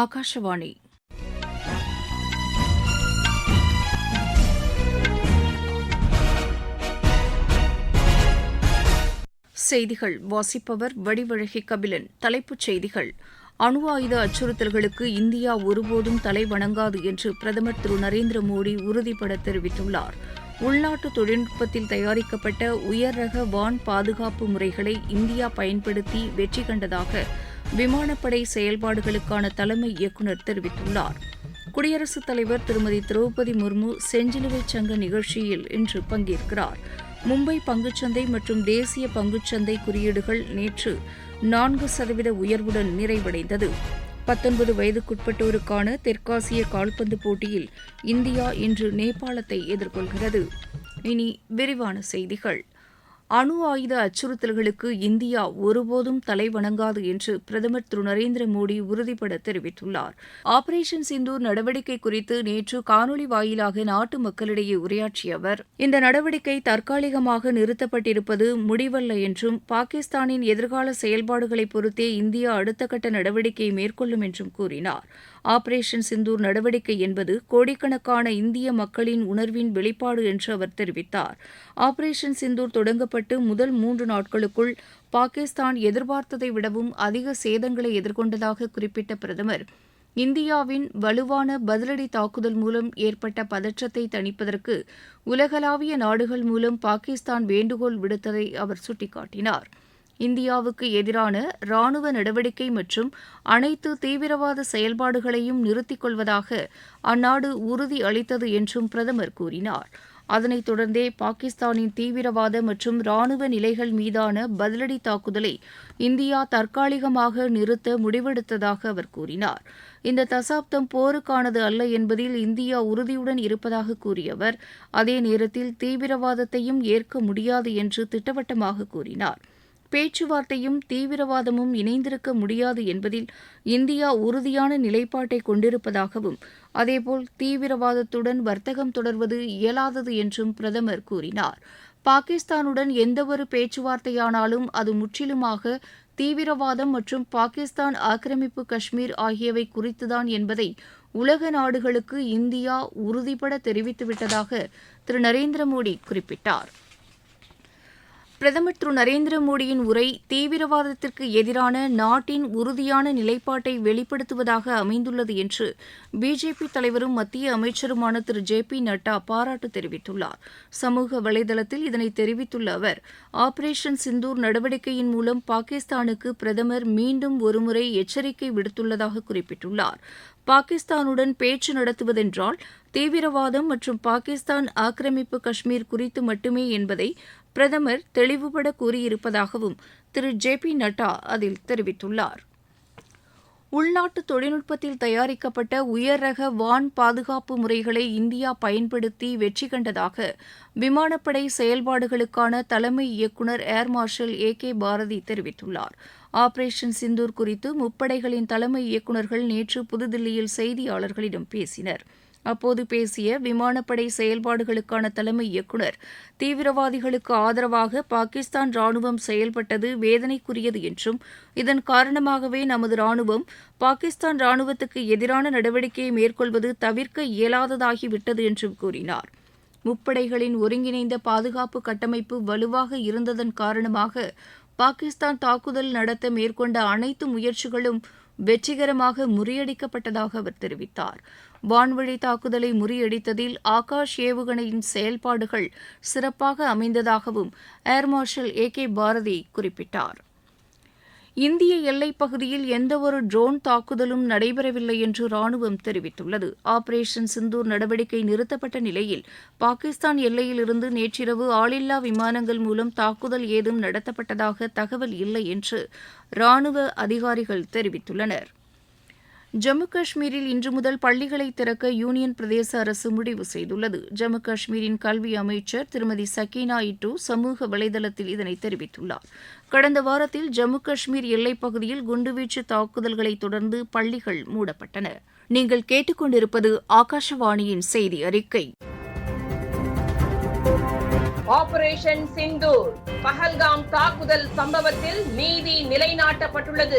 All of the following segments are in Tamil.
ஆகாஷவாணி செய்திகள். வாசிப்பவர் வடிவழகி கபிலன். தலைப்புச் செய்திகள். அணு ஆயுத அச்சுறுத்தல்களுக்கு இந்தியா ஒருபோதும் தலைவணங்காது என்று பிரதமர் திரு நரேந்திர மோடி உறுதிபட தெரிவித்துள்ளார். உள்நாட்டு தொழில்நுட்பத்தில் தயாரிக்கப்பட்ட உயர் ரக வான் பாதுகாப்பு முறைகளை இந்தியா பயன்படுத்தி வெற்றி கண்டதாக விமானப்படை செயல்பாடுகளுக்கான தலைமை இயக்குநர் தெரிவித்துள்ளார். குடியரசுத் தலைவர் திருமதி திரௌபதி முர்மு செஞ்சிலுவை சங்க நிகழ்ச்சியில் இன்று பங்கேற்கிறார். மும்பை பங்குச்சந்தை மற்றும் தேசிய பங்குச்சந்தை குறியீடுகள் நேற்று நான்கு சதவீத உயர்வுடன் நிறைவடைந்தது. பத்தொன்பது வயதுக்குட்பட்டோருக்கான தெற்காசிய கால்பந்து போட்டியில் இந்தியா இன்று நேபாளத்தை எதிர்கொள்கிறது. இனி விரிவான செய்திகள். அணு ஆயுத அச்சுறுத்தல்களுக்கு இந்தியா ஒருபோதும் தலைவணங்காது என்று பிரதமர் திரு நரேந்திர மோடி உறுதிபட தெரிவித்துள்ளார். ஆபரேஷன் சிந்தூர் நடவடிக்கை குறித்து நேற்று காணொலி வாயிலாக நாட்டு மக்களிடையே உரையாற்றிய அவர் இந்த நடவடிக்கை தற்காலிகமாக நிறுத்தப்பட்டிருப்பது முடிவல்ல என்றும் பாகிஸ்தானின் எதிர்கால செயல்பாடுகளை பொறுத்தே இந்தியா அடுத்த கட்ட நடவடிக்கை மேற்கொள்ளும் என்றும் கூறினார். ஆபரேஷன் சிந்தூர் நடவடிக்கை என்பது கோடிக்கணக்கான இந்திய மக்களின் உணர்வின் வெளிப்பாடு என்று அவர் தெரிவித்தார். ஆபரேஷன் சிந்தூர் தொடங்கப்பட்டு முதல் மூன்று நாட்களுக்குள் பாகிஸ்தான் எதிர்பார்த்ததை விடவும் அதிக சேதங்களை எதிர்கொண்டதாக குறிப்பிட்ட பிரதமர் இந்தியாவின் வலுவான பதிலடி தாக்குதல் மூலம் ஏற்பட்ட பதற்றத்தை தணிப்பதற்கு உலகளாவிய நாடுகள் மூலம் பாகிஸ்தான் வேண்டுகோள் விடுத்ததை அவர் சுட்டிக்காட்டினார். இந்தியாவுக்கு எதிரான ராணுவ நடவடிக்கை மற்றும் அனைத்து தீவிரவாத செயல்பாடுகளையும் நிறுத்திக் கொள்வதாக அந்நாடு உறுதி அளித்தது என்றும் பிரதமர் கூறினார். அதனைத் தொடர்ந்தே பாகிஸ்தானின் தீவிரவாத மற்றும் ராணுவ நிலைகள் மீதான பதிலடி தாக்குதலை இந்தியா தற்காலிகமாக நிறுத்த முடிவெடுத்ததாக அவர் கூறினார். இந்த தசாப்தம் போருக்கானது அல்ல என்பதில் இந்தியா உறுதியுடன் இருப்பதாக கூறிய அவர் அதே நேரத்தில் தீவிரவாதத்தையும் ஏற்க முடியாது என்று திட்டவட்டமாக கூறினார். பேச்சுவார்த்தையும் தீவிரவாதமும் இணைந்திருக்க முடியாது என்பதில் இந்தியா உறுதியான நிலைப்பாட்டை கொண்டிருப்பதாகவும் அதேபோல் தீவிரவாதத்துடன் வர்த்தகம் தொடர்வது இயலாதது என்றும் பிரதமர் கூறினார். பாகிஸ்தானுடன் எந்தவொரு பேச்சுவார்த்தையானாலும் அது முற்றிலுமாக தீவிரவாதம் மற்றும் பாகிஸ்தான் ஆக்கிரமிப்பு காஷ்மீர் ஆகியவை குறித்துதான் என்பதை உலக நாடுகளுக்கு இந்தியா உறுதிபட தெரிவித்துவிட்டதாக திரு நரேந்திர மோடி குறிப்பிட்டார். பிரதமர் திரு நரேந்திர மோடியின் உரை தீவிரவாதத்திற்கு எதிரான நாட்டின் உறுதியான நிலைப்பாட்டை வெளிப்படுத்துவதாக அமைந்துள்ளது என்று பிஜேபி தலைவரும் மத்திய அமைச்சருமான திரு ஜே பி நட்டா பாராட்டு தெரிவித்துள்ளார். சமூக வலைதளத்தில் இதனை தெரிவித்துள்ள அவர் ஆபரேஷன் சிந்தூர் நடவடிக்கையின் மூலம் பாகிஸ்தானுக்கு பிரதமர் மீண்டும் ஒருமுறை எச்சரிக்கை விடுத்துள்ளதாக குறிப்பிட்டுள்ளார். பாகிஸ்தானுடன் பேச்சு நடத்துவதென்றால் தீவிரவாதம் மற்றும் பாகிஸ்தான் ஆக்கிரமிப்பு காஷ்மீர் குறித்து மட்டுமே என்பதை பிரதமர் தெளிவுபட கூறியிருப்பதாகவும் திரு ஜே பி நட்டா அதில் தெரிவித்துள்ளார். உள்நாட்டு தொழில்நுட்பத்தில் தயாரிக்கப்பட்ட உயர் ரக வான் பாதுகாப்பு முறைகளை இந்தியா பயன்படுத்தி வெற்றி கண்டதாக விமானப்படை செயல்பாடுகளுக்கான தலைமை இயக்குநர் air marshal A K Bharti தெரிவித்துள்ளார். ஆபரேஷன் சிந்தூர் குறித்து முப்படைகளின் தலைமை இயக்குநர்கள் நேற்று புதுதில்லியில் செய்தியாளர்களிடம் பேசினர். அப்போது பேசிய விமானப்படை செயல்பாடுகளுக்கான தலைமை இயக்குநர் தீவிரவாதிகளுக்கு ஆதரவாக பாகிஸ்தான் ராணுவம் செயல்பட்டது வேதனைக்குரியது என்றும் இதன் காரணமாகவே நமது ராணுவம் பாகிஸ்தான் ராணுவத்துக்கு எதிரான நடவடிக்கையை மேற்கொள்வது தவிர்க்க இயலாததாகிவிட்டது என்றும் கூறினார். முப்படைகளின் ஒருங்கிணைந்த பாதுகாப்பு கட்டமைப்பு வலுவாக இருந்ததன் காரணமாக பாகிஸ்தான் தாக்குதல் நடத்த மேற்கொண்ட அனைத்து முயற்சிகளும் வெற்றிகரமாக முறியடிக்கப்பட்டதாக அவர் தெரிவித்தார். வான்வழி தாக்குதலை முறியடித்ததில் ஆகாஷ் ஏவுகணையின் செயல்பாடுகள் சிறப்பாக அமைந்ததாகவும் air marshal A K Bharti குறிப்பிட்டார். இந்திய எல்லைப் பகுதியில் எந்தவொரு ட்ரோன் தாக்குதலும் நடைபெறவில்லை என்று ராணுவம் தெரிவித்துள்ளது. ஆபரேஷன் சிந்தூர் நடவடிக்கை நிறுத்தப்பட்ட நிலையில் பாகிஸ்தான் எல்லையிலிருந்து நேற்றிரவு ஆளில்லா விமானங்கள் மூலம் தாக்குதல் ஏதும் நடத்தப்பட்டதாக தகவல் இல்லை என்று ராணுவ அதிகாரிகள் தெரிவித்துள்ளனர். ஜம்மு காஷ்மீரில் இன்று முதல் பள்ளிகளை திறக்க யூனியன் பிரதேச அரசு முடிவு செய்துள்ளது. ஜம்மு காஷ்மீரின் கல்வி அமைச்சர் திருமதி சக்கீனா இட்டு சமூக வலைதளத்தில் இதனை தெரிவித்துள்ளார். கடந்த வாரத்தில் ஜம்மு காஷ்மீர் எல்லைப் பகுதியில் குண்டுவீச்சு தாக்குதல்களை தொடர்ந்து பள்ளிகள் மூடப்பட்டன. நீங்கள் கேட்டுக்கொண்டிருப்பது ஆகாஷவாணியின் செய்தி அறிக்கை. ஆபரேஷன் சிந்தூர் பஹல்காம் தாக்குதல் சம்பவத்தில் நீதி நிலைநாட்டப்பட்டுள்ளது.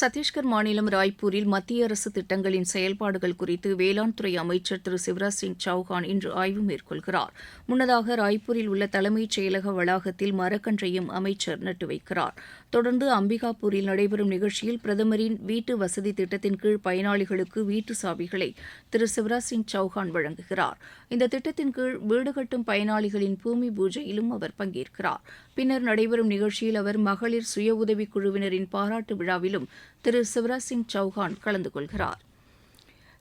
சத்தீஸ்கர் மாநிலம் ராய்ப்பூரில் மத்திய அரசு திட்டங்களின் செயல்பாடுகள் குறித்து வேளாண் துறை அமைச்சர் திரு சிவராஜ் சிங் சௌஹான் இன்று ஆய்வு மேற்கொள்கிறார். முன்னதாக ராய்ப்பூரில் உள்ள தலைமைச் செயலக வளாகத்தில் மரக்கன்றையும் அமைச்சர் நட்டு வைக்கிறார். தொடர்ந்து அம்பிகாபூரில் நடைபெறும் நிகழ்ச்சியில் பிரதமரின் வீட்டு வசதி திட்டத்தின் கீழ் பயனாளிகளுக்கு வீட்டு சாவிகளை திரு சிவராஜ் சிங் சௌஹான் வழங்குகிறார். இந்த திட்டத்தின் கீழ் வீடு கட்டும் பயனாளிகளின் பூமி பூஜையிலும் அவர் பங்கேற்கிறார். பின்னர் நடைபெறும் நிகழ்ச்சியில் அவர் மகளிர் சுய உதவிக் குழுவினரின் பாராட்டு விழாவிலும் திரு சிவராஜ் சிங் சௌஹான் கலந்து கொள்கிறார்.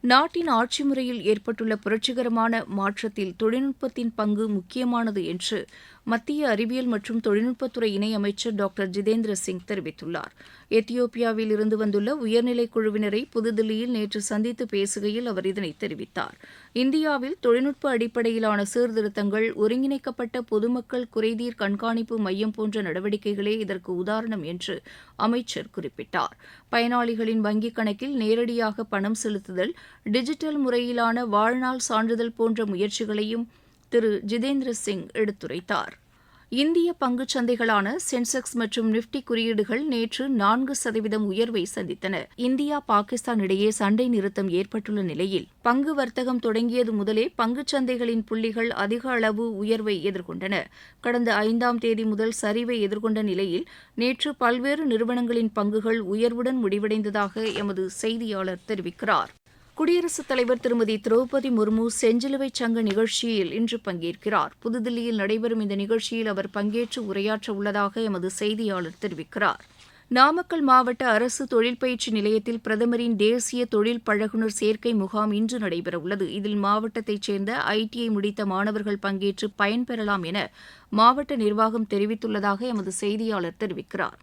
நாட்டின் ஆட்சி முறையில் ஏற்பட்டுள்ள புரட்சிகரமான மாற்றத்தில் தொழில்நுட்பத்தின் பங்கு முக்கியமானது என்று மத்திய அறிவியல் மற்றும் தொழில்நுட்பத்துறை இணையமைச்சர் டாக்டர் ஜிதேந்திர சிங் தெரிவித்துள்ளார். எத்தியோப்பியாவில் இருந்து வந்துள்ள உயர்நிலைக் குழுவினரை புதுதில்லியில் நேற்று சந்தித்து பேசுகையில் அவர் இதனை தெரிவித்தார். இந்தியாவில் தொழில்நுட்ப அடிப்படையிலான சீர்திருத்தங்கள் ஒருங்கிணைக்கப்பட்ட பொதுமக்கள் குறைதீர் கண்காணிப்பு மையம் போன்ற நடவடிக்கைகளே இதற்கு உதாரணம் என்று அமைச்சர் குறிப்பிட்டார். பயனாளிகளின் வங்கிக் கணக்கில் நேரடியாக பணம் செலுத்துதல் டிஜிட்டல் முறையிலான வாழ்நாள் சான்றிதழ் போன்ற முயற்சிகளையும் திரு ஜிதேந்திர சிங் எடுத்துரைத்தார். இந்திய பங்குச் சந்தைகளான சென்செக்ஸ் மற்றும் நிப்டி குறியீடுகள் நேற்று நான்கு சதவீதம் உயர்வை சந்தித்தன. இந்தியா பாகிஸ்தான் இடையே சண்டை நிறுத்தம் ஏற்பட்டுள்ள நிலையில் பங்கு வர்த்தகம் தொடங்கியது முதலே பங்குச் சந்தைகளின் புள்ளிகள் அதிக அளவு உயர்வை எதிர்கொண்டன. கடந்த ஐந்தாம் தேதி முதல் சரிவை எதிர்கொண்ட நிலையில் நேற்று பல்வேறு நிறுவனங்களின் பங்குகள் உயர்வுடன் முடிவடைந்ததாக எமது செய்தியாளர் தெரிவிக்கிறார். குடியரசுத் தலைவர் திருமதி திரௌபதி முர்மு செஞ்சிலுவை சங்க நிகழ்ச்சியில் இன்று பங்கேற்கிறார். புதுதில்லியில் நடைபெறும் இந்த நிகழ்ச்சியில் அவர் பங்கேற்று உரையாற்ற உள்ளதாக எமது செய்தியாளர் தெரிவிக்கிறார். நாமக்கல் மாவட்ட அரசு தொழில் பயிற்சி நிலையத்தில் பிரதமரின் தேசிய தொழில் பழகுனர் சேர்க்கை முகாம் இன்று நடைபெறவுள்ளது. இதில் மாவட்டத்தைச் சேர்ந்த ஐடிஐ முடித்த மாணவர்கள் பங்கேற்று பயன்பெறலாம் என மாவட்ட நிர்வாகம் தெரிவித்துள்ளதாக எமது செய்தியாளர் தெரிவிக்கிறார்.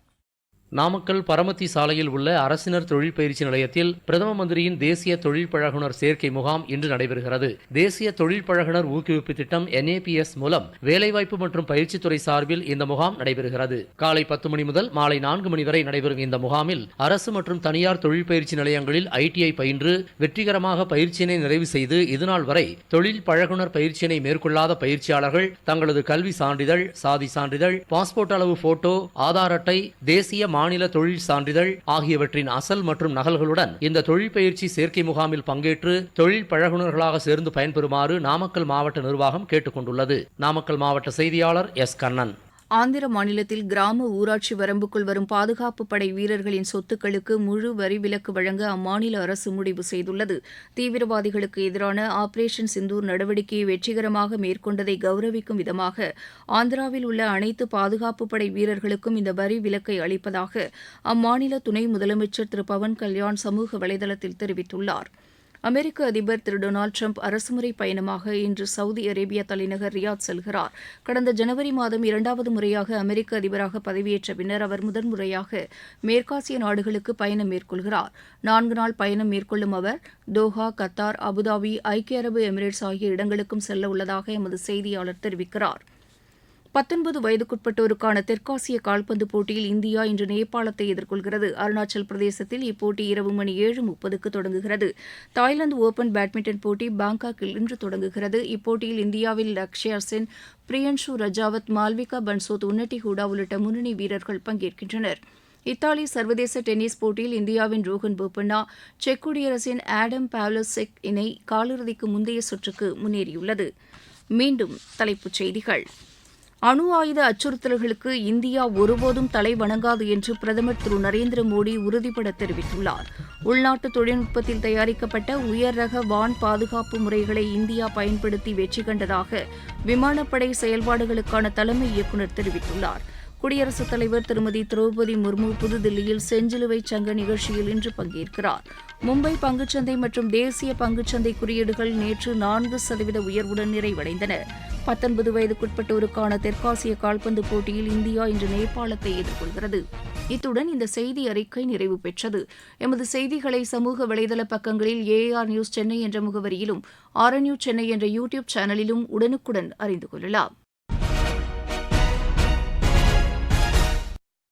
நாமக்கல் பரமத்தி சாலையில் உள்ள அரசினர் தொழில் பயிற்சி நிலையத்தில் பிரதம மந்திரியின் தேசிய தொழில் பழகுனர் சேர்க்கை முகாம் இன்று நடைபெறுகிறது. தேசிய தொழில் பழகுனர் ஊக்குவிப்பு திட்டம் என்ஏபிஎஸ் மூலம் வேலைவாய்ப்பு மற்றும் பயிற்சித்துறை சார்பில் இந்த முகாம் நடைபெறுகிறது. காலை பத்து மணி முதல் மாலை நான்கு மணி வரை நடைபெறும் இந்த முகாமில் அரசு மற்றும் தனியார் தொழில் பயிற்சி நிலையங்களில் ஐடிஐ பயின்று வெற்றிகரமாக பயிற்சியினை நிறைவு செய்து இதுநாள் வரை தொழில் பழகுனர் பயிற்சியினை மேற்கொள்ளாத பயிற்சியாளர்கள் தங்களது கல்வி சான்றிதழ் சாதி சான்றிதழ் பாஸ்போர்ட் அளவு போட்டோ ஆதார் அட்டை தேசிய மாநில தொழில் சான்றிதழ் ஆகியவற்றின் அசல் மற்றும் நகல்களுடன் இந்த தொழில் பயிற்சி சேர்க்கை முகாமில் பங்கேற்று தொழில் பழகுனர்களாக சேர்ந்து பயன்பெறுமாறு நாமக்கல் மாவட்ட நிர்வாகம் கேட்டுக்கொண்டுள்ளது. நாமக்கல் மாவட்ட செய்தியாளர் எஸ். கண்ணன். ஆந்திர மாநிலத்தில் கிராம ஊராட்சி வரம்புக்குள் வரும் பாதுகாப்பு படை வீரர்களின் சொத்துக்களுக்கு முழு வரி விலக்கு வழங்க அம்மாநில அரசு முடிவு செய்துள்ளது. தீவிரவாதிகளுக்கு எதிரான ஆபரேஷன் சிந்தூர் நடவடிக்கையை வெற்றிகரமாக மேற்கொண்டதை கௌரவிக்கும் விதமாக ஆந்திராவில் உள்ள அனைத்து பாதுகாப்பு படை வீரர்களுக்கும் இந்த வரி விலக்கை அளிப்பதாக அம்மாநில துணை முதலமைச்சர் திரு பவன் கல்யாண் சமூக வலைதளத்தில் தெரிவித்துள்ளார். அமெரிக்க அதிபர் திரு டொனால்டு ட்ரம்ப் அரசுமுறை பயணமாக இன்று சவுதி அரேபியா தலைநகர் ரியாத் செல்கிறார். கடந்த ஜனவரி மாதம் இரண்டாவது முறையாக அமெரிக்க அதிபராக பதவியேற்ற பின்னர் அவர் முதன்முறையாக மேற்காசிய நாடுகளுக்கு பயணம் மேற்கொள்கிறார். நான்கு நாள் பயணம் மேற்கொள்ளும் அவர் தோஹா கத்தார் அபுதாபி ஐக்கிய அரபு எமிரேட்ஸ் ஆகிய இடங்களுக்கும் செல்ல உள்ளதாக எமது செய்தியாளர் தெரிவிக்கிறார். பத்தொன்பது வயதுக்குட்பட்டோருக்கான தெற்காசிய கால்பந்து போட்டியில் இந்தியா இன்று நேபாளத்தை எதிர்கொள்கிறது. அருணாச்சல் பிரதேசத்தில் இப்போட்டி இரவு மணி ஏழு முப்பதுக்கு தொடங்குகிறது. தாய்லாந்து ஒபன் பேட்மிண்டன் போட்டி பாங்காக்கில் இன்று தொடங்குகிறது. இப்போட்டியில் இந்தியாவில் லக்ஷயா சென் பிரியன்ஷு ரஜாவத் மால்விகா பன்சோத் உன்னட்டி ஹூடா உள்ளிட்ட முன்னணி வீரர்கள் பங்கேற்கின்றனர். இத்தாலி சர்வதேச டென்னிஸ் போட்டியில் இந்தியாவின் ரோஹன் போபண்ணா செக் குடியரசின் ஆடம் பாவ்லோசெக் இணை காலிறுதிக்கு முந்தைய சுற்றுக்கு முன்னேறியுள்ளது. மீண்டும் தலைப்புச் செய்திகள். அணு ஆயுத அச்சுறுத்தல்களுக்கு இந்தியா ஒருபோதும் தலை வணங்காது என்று பிரதமர் திரு நரேந்திர மோடி உறுதிபட தெரிவித்துள்ளார். உள்நாட்டு தொழில்நுட்பத்தில் தயாரிக்கப்பட்ட உயர் ரக வான் பாதுகாப்பு முறைகளை இந்தியா பயன்படுத்தி வெற்றி கண்டதாக விமானப்படை செயல்பாடுகளுக்கான தலைமை இயக்குநர் தெரிவித்துள்ளார். குடியரசுத் தலைவர் திருமதி திரௌபதி முர்மு புதுதில்லியில் செஞ்சிலுவை சங்க நிகழ்ச்சியில் இன்று பங்கேற்கிறார். மும்பை பங்குச்சந்தை மற்றும் தேசிய பங்குச்சந்தை குறியீடுகள் நேற்று நான்கு சதவீத உயர்வுடன் நிறைவடைந்தன. பத்தொன்பது வயதுக்குட்பட்டோருக்கான தெற்காசிய கால்பந்து போட்டியில் இந்தியா இன்று நேபாளத்தை எதிர்கொள்கிறது. இத்துடன் இந்த செய்தி அறிக்கை நிறைவு பெற்றது. எமது செய்திகளை சமூக வலைதள பக்கங்களில் ஏஆர் நியூஸ் சென்னை என்ற முகவரியிலும் ஆர்என்யூ சென்னை என்ற யூடியூப் சேனலிலும் உடனுக்குடன் அறிந்து கொள்ளலாம்.